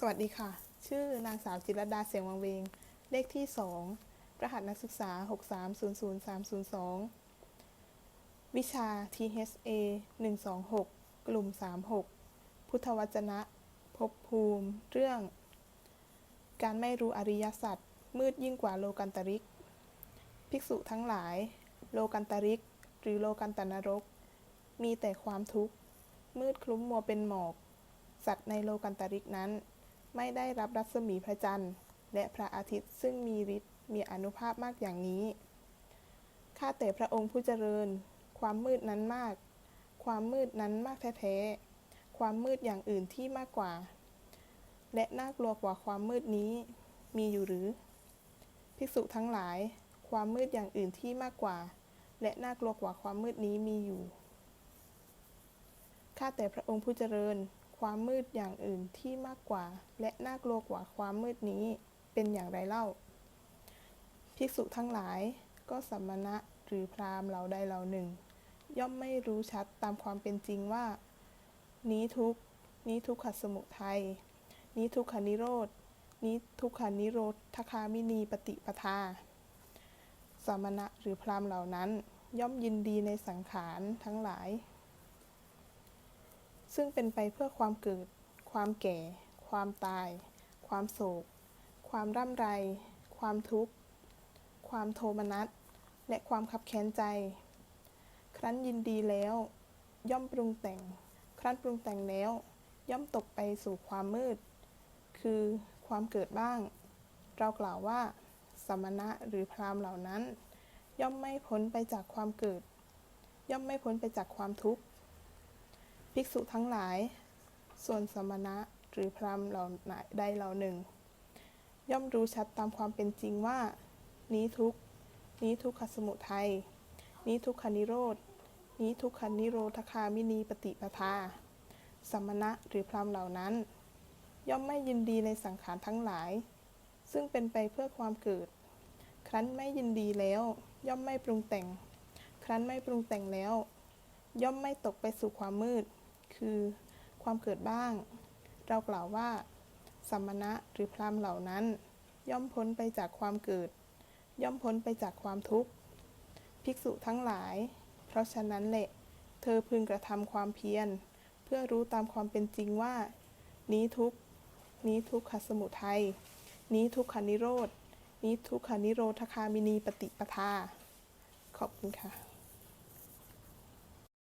สวัสดีค่ะ ชื่อนางสาวจิรดาเสียงวังเวง เลขที่ 2 รหัสนักศึกษา 6300302 วิชา THA 126 กลุ่ม 36 พุทธวจนะภพภูมิ เรื่อง การไม่รู้อริยสัจมืดยิ่งกว่าโลกันตริก ภิกษุทั้งหลาย โลกันตริก หรือโลกันตนรก มีแต่ความทุกข์ มืดคลุ้มมัวเป็นหมอกสัตว์ในโลกันตริกนั้น ไม่ได้รับรัศมีพระจันทร์ และพระอาทิตย์ซึ่งมีฤทธิ์มีอนุภาพมากอย่างนี้ ข้าแต่พระองค์ผู้เจริญ ความมืดนั้นมาก ความมืดนั้นมากแท้ๆ ความมืดอย่างอื่นที่มากกว่า และน่ากลัวกว่าความมืดนี้ มีอยู่หรือ ภิกษุทั้งหลาย ความมืดอย่างอื่นที่มากกว่า และน่ากลัวกว่าความมืดนี้มีอยู่ข้าแต่พระองค์ผู้เจริญ ความมืดอย่างอื่นที่มากกว่า และน่ากลัวกว่าความมืดนี้เป็นอย่างไรเล่า ภิกษุทั้งหลายก็สัมมณะหรือพราหมณ์เหล่าใดเหล่าหนึ่ง ย่อมไม่รู้ชัดตามความเป็นจริงว่า นี้ทุกนี้ทุกขสมุทัยนี้ทุกขานิโรธนี้ทุกขานิโรธทคามินีปฏิปทาสมณะหรือพราหมณ์เหล่านั้น ย่อมยินดีในสังขารทั้งหลาย ซึ่งเป็นไปเพื่อความเกิด ความแก่ ความตาย ความโศก ความร่ำไร ความทุกข์ ความโทมนัส และความขับแค้นใจ ครั้นยินดีแล้ว ย่อมปรุงแต่ง ครั้นปรุงแต่งแล้ว ย่อมตกไปสู่ความมืด คือความเกิดบ้าง เรากล่าวว่า สมณะหรือพราหมณ์เหล่านั้น ย่อมไม่พ้นไปจากความเกิด ย่อมไม่พ้นไปจากความทุกข์ ภิกษุทั้งหลาย ส่วนสมณะหรือพราหมณ์เหล่าใดเหล่าหนึ่ง ย่อมรู้ชัดตามความเป็นจริงว่า นี้ทุกนี้ทุกขสมุทัยนี้ทุกขานิโรธนี้ทุกขานิโรธคามินีปฏิปทา สมณะหรือพราหมณ์เหล่านั้น ย่อมไม่ยินดีในสังขารทั้งหลาย ซึ่งเป็นไปเพื่อความเกิด ครั้นไม่ยินดีแล้ว ย่อมไม่ปรุงแต่ง ครั้นไม่ปรุงแต่งแล้ว ย่อมไม่ตกไปสู่ความมืด คือความเกิดบ้าง เรากล่าวว่าสมณะหรือพรามเหล่านั้น ย่อมพ้นไปจากความเกิด ย่อมพ้นไปจากความทุกข์ ภิกษุทั้งหลาย เพราะฉะนั้นแหละ เธอพึงกระทำความเพียร เพื่อรู้ตามความเป็นจริงว่า นี้ทุกข์นี้ทุกขสมุทัย นี้ทุกขานิโรธนี้ทุกขานิโรธคามินีปฏิปทา ขอบคุณค่ะ